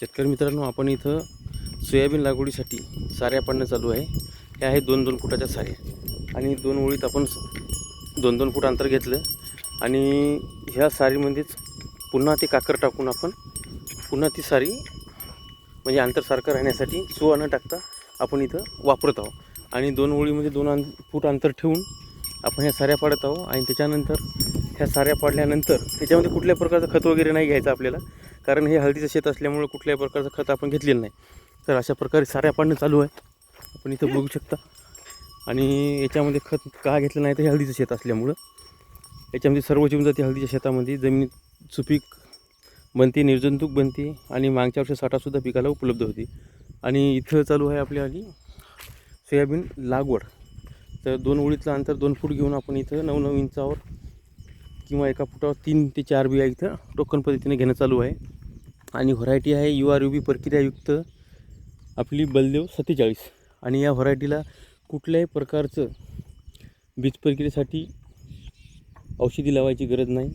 शेतकरी मित्रांनो आपण इथं सोयाबीन लागवडीसाठी साऱ्या पाडणं चालू आहे. हे आहे दोन दोन फुटाच्या साऱ्या आणि दोन ओळीत आपण स- दोन दोन फूट अंतर घेतलं. आणि ह्या सारीमध्येच पुन्हा ते काकर टाकून आपण पुन्हा ती सारी म्हणजे अंतर सारखं राहण्यासाठी सुवा न टाकता आपण इथं वापरत आहोत. आणि दोन ओळीमध्ये दोन अं फूट अंतर ठेवून आपण ह्या साऱ्या पाडत आहोत. आणि त्याच्यानंतर ह्या साऱ्या पाडल्यानंतर ह्याच्यामध्ये कुठल्या प्रकारचं खत वगैरे नाही घ्यायचं आपल्याला. कारण हे हळदीचं शेत असल्यामुळे कुठल्याही प्रकारचं खत आपण घेतलेलं नाही. तर अशा प्रकारे साऱ्या पाडणं चालू आहे. आपण इथं बघू शकता. आणि याच्यामध्ये खत का घेतलं नाही तर हे हळदीचं शेत असल्यामुळं. याच्यामध्ये सर्व जीवन जाते हळदीच्या शेतामध्ये जमिनीत सुपीक बनते निर्जंतुक बनते आणि मागच्या वर्षी साठासुद्धा पिकाला उपलब्ध होती. आणि इथं चालू आहे आपल्या आधी सोयाबीन लागवड. तर दोन ओळीतलं अंतर दोन फूट घेऊन आपण इथं नऊ नऊ इंचावर किंवा एका फुटावर तीन ते चार बिया इथं टोकन पद्धतीने घेणं चालू आहे. आणि व्हरायटी आहे यू आर यू बी प्रक्रियायुक्त आपली बलदेव सत्तेचाळीस. आणि या व्हरायटीला कुठल्याही प्रकारचं बीज प्रक्रियेसाठी औषधी लावायची गरज नाही.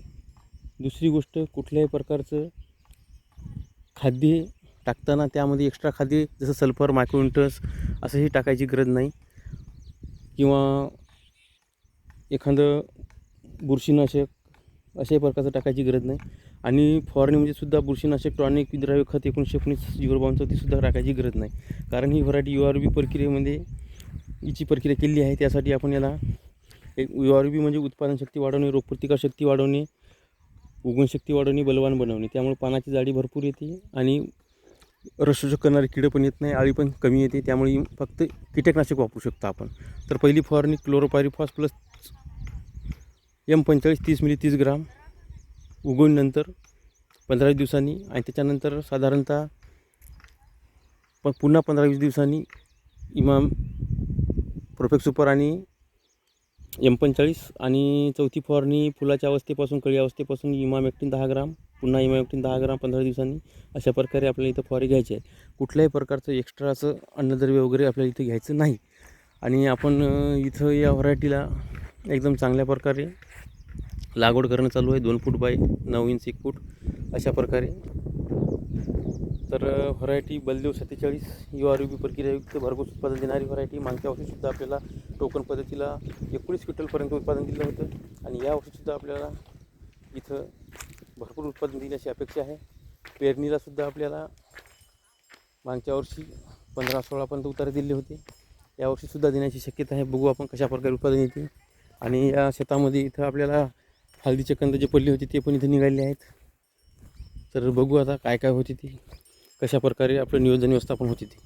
दुसरी गोष्ट कुठल्याही प्रकारचं खाद्य टाकताना त्यामध्ये एक्स्ट्रा खाद्य जसं सल्फर मायक्रोन्टस असंही टाकायची गरज नाही. किंवा एखादं बुरशीनाशक अशाही प्रकारचं टाकायची गरज नाही. आणि फवारणीमध्ये म्हणजे सुद्धा बुरशीनाशक टॉनिक विद्राव्य खत एकोणीसशे एकोणीस झिरो तीसुद्धा टाकायची गरज नाही. कारण ही व्हरायटी यू आर बी प्रक्रियेमध्ये हिची प्रक्रिया केली आहे त्यासाठी आपण याला एक यू आर बी म्हणजे उत्पादन शक्ती वाढवणे रोगप्रतिकार शक्ती वाढवणे उगणशक्ती वाढवणे बलवान बनवणे. त्यामुळे पानाची जाडी भरपूर येते आणि रसशोषक करणारे किडं पण येत नाही आळी पण कमी येते. त्यामुळे फक्त कीटकनाशक वापरू शकतो आपण. तर पहिली फवारणी क्लोरोपायरिफॉस प्लस एम पंचेचाळीस तीस मिली तीस ग्राम उगवणीनंतर पंधरा दिवसांनी आणि त्याच्यानंतर साधारणतः प पुन्हा पंधरा वीस दिवसांनी इमाम प्रोफेक्ट सुपर आणि एम पंचेचाळीस आणि चौथी फवारणी फुलाच्या अवस्थेपासून कळी अवस्थेपासून इमाम एकटीन दहा ग्राम पुन्हा इमाम एकटीन दहा ग्राम पंधरा दिवसांनी अशा प्रकारे आपल्याला इथं फवारी घ्यायची आहे. कुठल्याही प्रकारचं एक्स्ट्रा असं अन्नद्रव्य वगैरे आपल्याला इथं घ्यायचं नाही. आणि आपण इथं या व्हरायटीला एकदम चांगल्या प्रकारे लागवड करणं चालू आहे. दोन फूट बाय नऊ इंच एक फूट अशा प्रकारे. तर व्हरायटी बलदेव सत्तेचाळीस यू आर यू बी प्रक्रियायुक्त भरघोस उत्पादन देणारी व्हरायटी मागच्या वर्षीसुद्धा आपल्याला टोकन पद्धतीला एकोणीस क्विंटलपर्यंत उत्पादन दिलं होतं. आणि या वर्षीसुद्धा आपल्याला इथं भरपूर उत्पादन देण्याची अपेक्षा आहे. पेरणीलासुद्धा आपल्याला मागच्या वर्षी पंधरा सोळापर्यंत उतारे दिले होते. यावर्षीसुद्धा देण्याची शक्यता आहे. बघू आपण कशा प्रकारे उत्पादन येते. आणि या शेतामध्ये इथं आपल्याला हळदीचे कंद जे पडली होते ते पण इथे निघाले आहेत. तर बघू आता काय काय होते ती कशा प्रकारे आपलं नियोजन व्यवस्थापन होते ती.